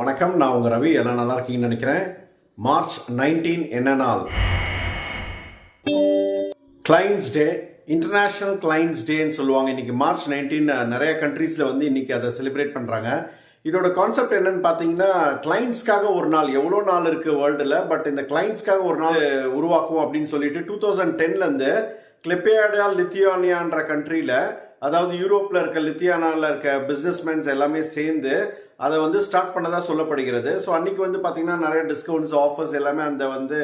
வணக்கம் நான் உங்கள் ரவி. எல்லாம் நல்லா இருக்கீங்கன்னு நினைக்கிறேன். மார்ச் நைன்டீன் என்ன நாள்? கிளைண்ட்ஸ் டே இன்டர்நேஷ்னல் கிளைண்ட்ஸ் டேன்னு சொல்லுவாங்க. இன்றைக்கி மார்ச் நைன்டீன் நிறைய கண்ட்ரீஸில் வந்து இன்றைக்கி அதை செலிப்ரேட் பண்ணுறாங்க இதோட கான்செப்ட் என்னன்னு பார்த்தீங்கன்னா கிளைண்ட்ஸ்க்காக ஒரு நாள். எவ்வளோ நாள் இருக்குது வேர்ல்டில் பட் இந்த கிளைண்ட்ஸ்க்காக ஒரு நாள் உருவாக்குவோம் அப்படின்னு சொல்லிட்டு டூ தௌசண்ட் டென்லேருந்து கிளிப்பேடா லித்தியானியான்ற கண்ட்ரியில் அதாவது யூரோப்பில் இருக்க லித்தியானாவில் இருக்க பிஸ்னஸ்மேன்ஸ் எல்லாமே சேர்ந்து அதை வந்து ஸ்டார்ட் பண்ணதாக சொல்லப்படுகிறது. ஸோ அன்றைக்கி வந்து பார்த்திங்கன்னா நிறைய டிஸ்கவுண்ட்ஸ் ஆஃபர்ஸ் எல்லாமே அந்த வந்து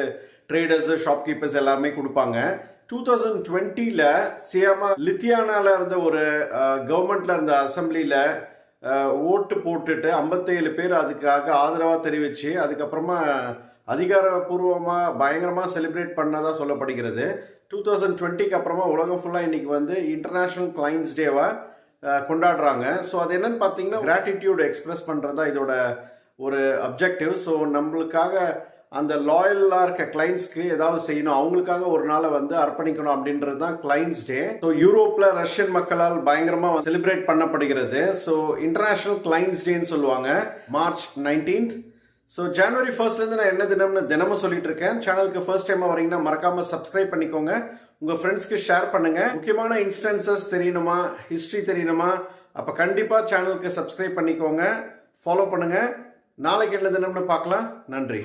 ட்ரேடர்ஸு ஷாப்கீப்பர்ஸ் எல்லாமே கொடுப்பாங்க. டூ தௌசண்ட் டுவெண்ட்டியில் சியாமா லித்தியானாவில் இருந்த ஒரு கவர்மெண்ட்டில் இருந்த அசம்பிளியில் ஓட்டு போட்டுட்டு ஐம்பத்தேழு பேர் அதுக்காக ஆதரவாக தெரிவித்து அதுக்கப்புறமா அதிகாரப்பூர்வமாக பயங்கரமாக செலிப்ரேட் பண்ணதாக சொல்லப்படுகிறது. டூ தௌசண்ட் டுவெண்ட்டிக்கு அப்புறமா உலகம் ஃபுல்லாக இன்றைக்கி வந்து இன்டர்நேஷ்னல் கிளைண்ட்ஸ் டேவாக கொண்டாடுறாங்க. ஸோ அது என்னன்னு பார்த்தீங்கன்னா கிராட்டிடியூட் எக்ஸ்பிரஸ் பண்ணுறது தான் இதோட ஒரு அப்ஜெக்டிவ் ஸோ நம்மளுக்காக அந்த லாயலாக இருக்க கிளைண்ட்ஸ்க்கு ஏதாவது செய்யணும். அவங்களுக்காக ஒரு நாளை வந்து அர்ப்பணிக்கணும் அப்படின்றது தான் கிளைண்ட்ஸ் டே ஸோ யூரோப்பில் ரஷ்யன் மக்களால் பயங்கரமாக செலிப்ரேட் பண்ணப்படுகிறது. ஸோ இன்டர்நேஷ்னல் கிளைண்ட்ஸ் டேன்னு சொல்லுவாங்க. மார்ச் நைன்டீன்த் ஸோ ஜனவரி ஃபர்ஸ்ட்லேருந்து நான் என்ன தினம்னு தினமும் சொல்லிட்டு இருக்கேன். சேனலுக்கு ஃபர்ஸ்ட் டைம் வரீங்கன்னா மறக்காமல் சப்ஸ்கிரைப் பண்ணிக்கோங்க. உங்கள் ஃப்ரெண்ட்ஸ்க்கு ஷேர் பண்ணுங்கள் முக்கியமான இன்ஸ்டன்சஸ் தெரியணுமா? ஹிஸ்ட்ரி தெரியணுமா? அப்போ கண்டிப்பாக சேனலுக்கு சப்ஸ்கிரைப் பண்ணிக்கோங்க. ஃபாலோ பண்ணுங்கள் நாளைக்கு என்ன தினம்னு பார்க்கலாம். நன்றி.